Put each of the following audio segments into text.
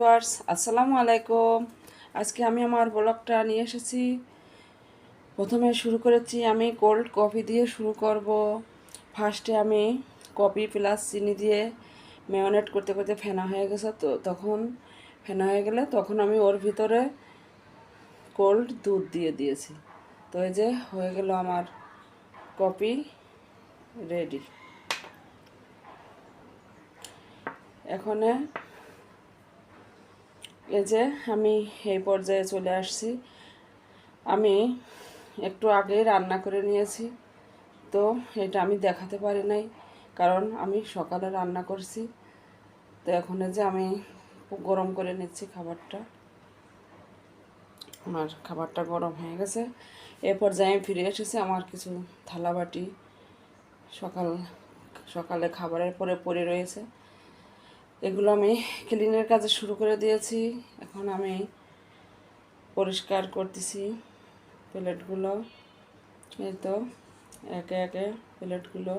Viewers, আসসালামু আলাইকুম। আজকে আমি আমার ব্লগটা নিয়ে এসেছি। প্রথমে শুরু করেছি আমি কোল্ড কফি দিয়ে শুরু করব। ফার্স্টে আমি কফি প্লাস চিনি দিয়ে ম্যারিনেট করতে করতে ফেনা হয়ে গেছে তো, তখন ফেনা হয়ে গেলে তখন আমি ওর ভিতরে কোল্ড দুধ দিয়ে দিয়েছি। তো এই যে হয়ে গেল আমার কফি রেডি এখানে এই যে আমি এই পর্যায়ে চলে আসছি। আমি একটু আগেই রান্না করে নিয়েছি, তো এটা আমি দেখাতে পারি নাই, কারণ আমি সকালে রান্না করছি। তো এখন যে আমি গরম করে নিচ্ছি খাবারটা। আমার খাবারটা গরম হয়ে গেছে। এ পর্যায়ে আমি ফিরে এসেছি আমার কিছু থালাবাটি। সকাল, সকালে খাবারের পরে পড়ে রয়েছে। এগুলো আমি ক্লিনের কাজে শুরু করে দিয়েছি। এখন আমি পরিষ্কার করতেছি প্লেটগুলো। এই তো, একে একে প্লেটগুলো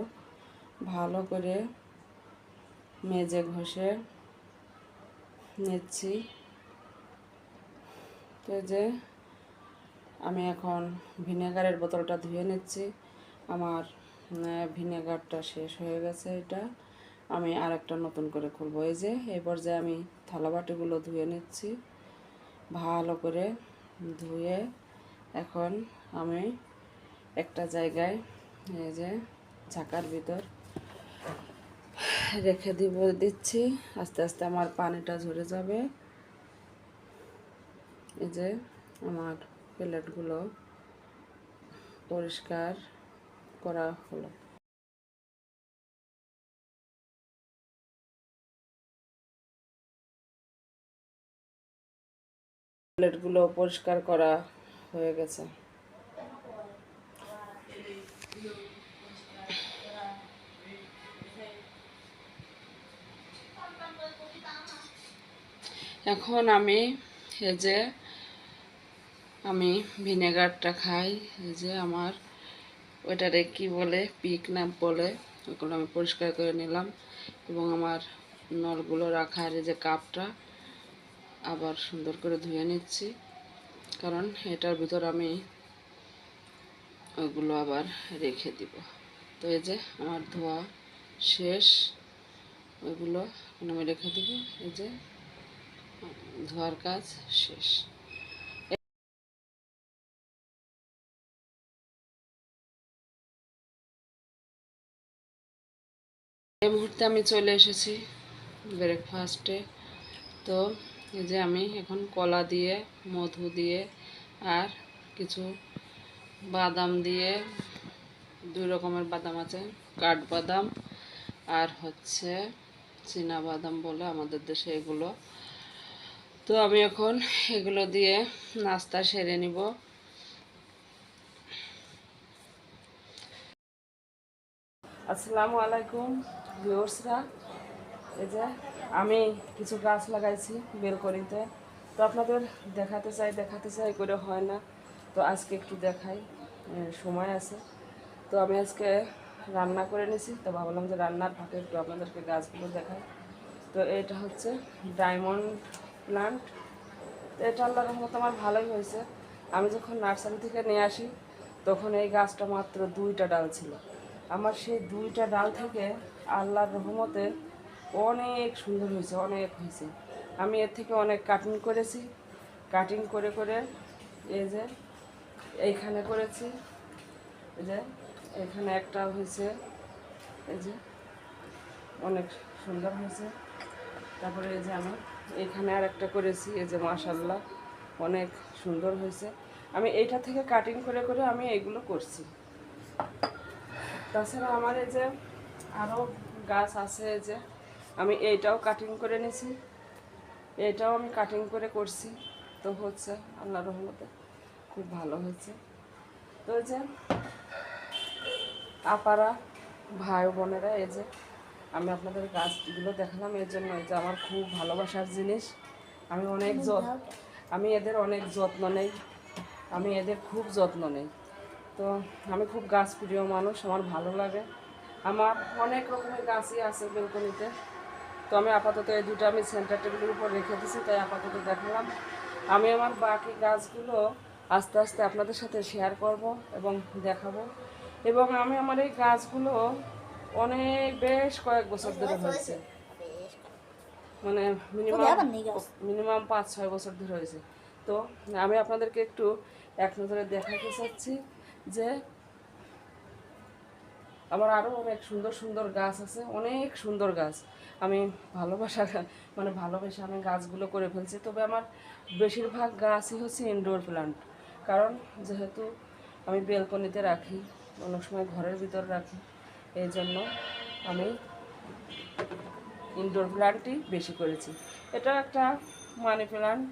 ভালো করে মেজে ঘষে নিচ্ছি। তো যে, আমি এখন ভিনেগারের বোতলটা ধুয়ে নিচ্ছি। আমার ভিনেগারটা শেষ হয়ে গেছে এটা। আমি আর একটা নতুন করে খুলবো। এই যে, এই পর্যায়ে আমি থালা বাটিগুলো ধুয়ে নিচ্ছি। ভালো করে ধুয়ে এখন আমি একটা জায়গায় এই যে ঝাঁকার ভিতর রেখে দিব, দিচ্ছি। আস্তে আস্তে আমার পানিটা ঝরে যাবে। এই যে আমার প্লেটগুলো পরিষ্কার করা হলো। প্লেটগুলো পরিষ্কার করা হয়ে গেছে। এখন আমি এই যে আমি ভিনেগারটা খাই, এই যে আমার ওইটারে কি বলে, পিক না বলে, ওগুলো আমি পরিষ্কার করে নিলাম এবং আমার নলগুলো রাখার যে কাপটা আবার সুন্দর করে ধুয়ে নিচ্ছি। কারণ এটার ভিতর আমি ওগুলো আবার রেখে দিব। তো এই যে আমার ধোয়া শেষ, ওইগুলো আমি রেখে দিব। এই যে ধোয়ার কাজ শেষ। এই মুহূর্তে আমি চলে এসেছি ব্রেকফাস্টে তো যে আমি এখন কলা দিয়ে, মধু দিয়ে আর কিছু বাদাম দিয়ে, দুই রকমের বাদাম আছে, কাঠবাদাম আর হচ্ছে চীনা বাদাম বলে আমাদের দেশে এগুলো। তো আমি এখন এগুলো দিয়ে নাস্তা সেরে নিব। আসসালামু আলাইকুম ভিউর্সরা এই যে আমি কিছু গাছ লাগাইছি বেলকনিতে তো আপনাদের দেখাতে চাই দেখাতে চাই করে হয় না। তো আজকে একটু দেখাই সময় আছে। তো আমি আজকে রান্না করে নিয়েছি তো ভাবলাম যে রান্নার ফাঁকে একটু আপনাদেরকে গাছগুলো দেখাই। তো এটা হচ্ছে ডায়মন্ড প্লান্ট। তো এটা আল্লাহ রহমত আমার ভালোই হয়েছে। আমি যখন নার্সারি থেকে নিয়ে আসি, তখন এই গাছটা মাত্র দুইটা ডাল ছিল। আমার সেই দুইটা ডাল থেকে আল্লাহর রহমতে অনেক সুন্দর হয়েছে, অনেক হয়েছে। আমি এর থেকে অনেক কাটিং করেছি। কাটিং করে করে এই যে এইখানে করেছি। এই যে এখানে একটা হয়েছে। এই যে অনেক সুন্দর হয়েছে। তারপরে এই যে আমি এখানে আর একটা করেছি। এই যে মাশাল্লাহ অনেক সুন্দর হয়েছে। আমি এইটা থেকে কাটিং করে করে আমি এগুলো করছি। তাছাড়া আমার এই যে আরও গাছ আছে যে আমি এইটাও কাটিং করে নিছি। এটাও আমি কাটিং করে করছি। তো হচ্ছে আল্লাহ রহমতে খুব ভালো হয়েছে। তো যে আপারা, ভাই বোনেরা, এই যে আমি আপনাদের গাছগুলো দেখালাম এর জন্য এই যে আমার খুব ভালোবাসার জিনিস। আমি অনেক যত্ন আমি এদের অনেক যত্ন নেই। আমি এদের খুব যত্ন নেই। তো আমি খুব গাছ প্রিয় মানুষ, আমার ভালো লাগে। আমার অনেক রকমের গাছই আছে বেলকনিতে। তো আমি আপাতত এই দুটো আমি সেন্টার টেবিলের উপর রেখে দিছি তাই আপাতত দেখালাম। আমি আমার বাকি গাছগুলো আস্তে আস্তে আপনাদের সাথে শেয়ার করব এবং দেখাবো। এবং আমি আমার এই গাছগুলো অনেক বেশ কয়েক বছর ধরে হয়েছে। মানে মিনিমাম মিনিমাম পাঁচ ছয় বছর ধরে হয়েছে। তো আমি আপনাদেরকে একটু এক নজরে দেখাতে চাচ্ছি যে আমার আরও অনেক সুন্দর সুন্দর গাছ আছে, অনেক সুন্দর গাছ। আমি ভালোবাসা মানে ভালোবেসে আমি গাছগুলো করে ফেলছি। তবে আমার বেশিরভাগ গাছই হচ্ছে ইনডোর প্লান্ট কারণ যেহেতু আমি বেলকনিতে রাখি, অনেক সময় ঘরের ভিতর রাখি, এই জন্য আমি ইনডোর প্লান্টই বেশি করেছি। এটা একটা মানি প্লান্ট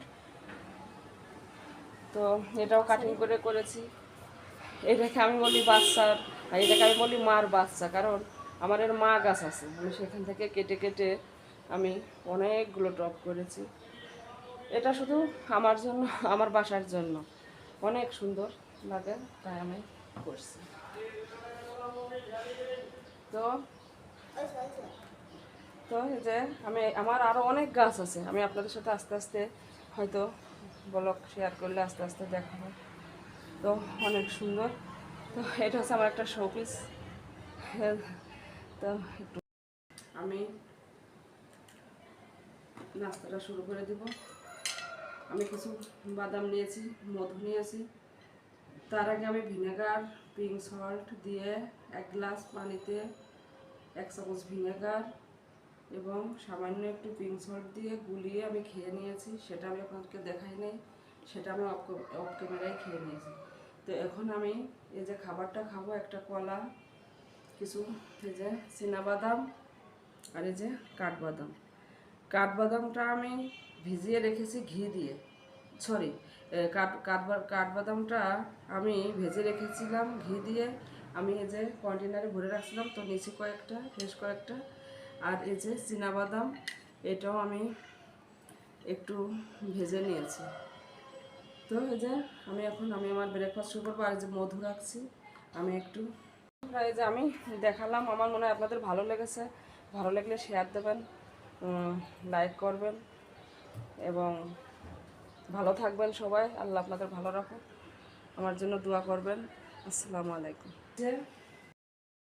তো এটাও কাটিং করে করেছি। এটাকে আমি বলি বাচ্চার আর এটাকে আমি বলি মার বাচ্চা, কারণ আমার এর মা গাছ আছে। আমি সেখান থেকে কেটে কেটে আমি অনেকগুলো টপ করেছি। এটা শুধু আমার জন্য, আমার বাসার জন্য। অনেক সুন্দর লাগে, তাই আমি করছি। তো তো যে আমি, আমার আরও অনেক গাছ আছে। আমি আপনাদের সাথে আস্তে আস্তে হয়তো ব্লগ শেয়ার করলে আস্তে আস্তে দেখাবো। তো অনেক সুন্দর। তো এটা হচ্ছে আমার একটা শোপিস তো একটু আমি নাস্তাটা শুরু করে দিব আমি কিছু বাদাম নিয়েছি মধু নিয়েছি তার আগে আমি ভিনেগার পিঙ্ক সল্ট দিয়ে এক গ্লাস পানিতে এক চামচ ভিনেগার এবং সামান্য একটু পিঙ্ক সল্ট দিয়ে গুলিয়ে আমি খেয়ে নিয়েছি সেটা আমি আপনাদেরকে দেখাই নাই সেটা আমি অফ ক্যামেরায় খেয়ে নিয়েছি তো এখন আমি এই যে খাবারটা খাব, একটা কলা, কিছু, এই যে বাদাম আর এই যে কাঠবাদাম। কাঠবাদামটা আমি ভিজিয়ে রেখেছি ঘি দিয়ে। সরি কাঠ, কাঠবা- কাঠবাদামটা আমি ভেজে রেখেছিলাম ঘি দিয়ে। আমি এই যে কন্টেনারে ভরে রাখছিলাম, তো নিচে কয়েকটা, বেশ কয়েকটা। আর এই যে বাদাম এটাও আমি একটু ভেজে নিয়েছি। তো এই যে আমি এখন, আমি আমার ব্রেকফাস্ট শুরু করব। আর যে মধু রাখছি, আমি একটু। এই যে আমি দেখালাম, আমার মনে হয় আপনাদের ভালো লেগেছে। ভালো লাগলে শেয়ার দেবেন লাইক করবেন, এবং ভালো থাকবেন সবাই। আল্লাহ আপনাদের ভালো রাখুন আমার জন্য দোয়া করবেন। আসসালামু আলাইকুম।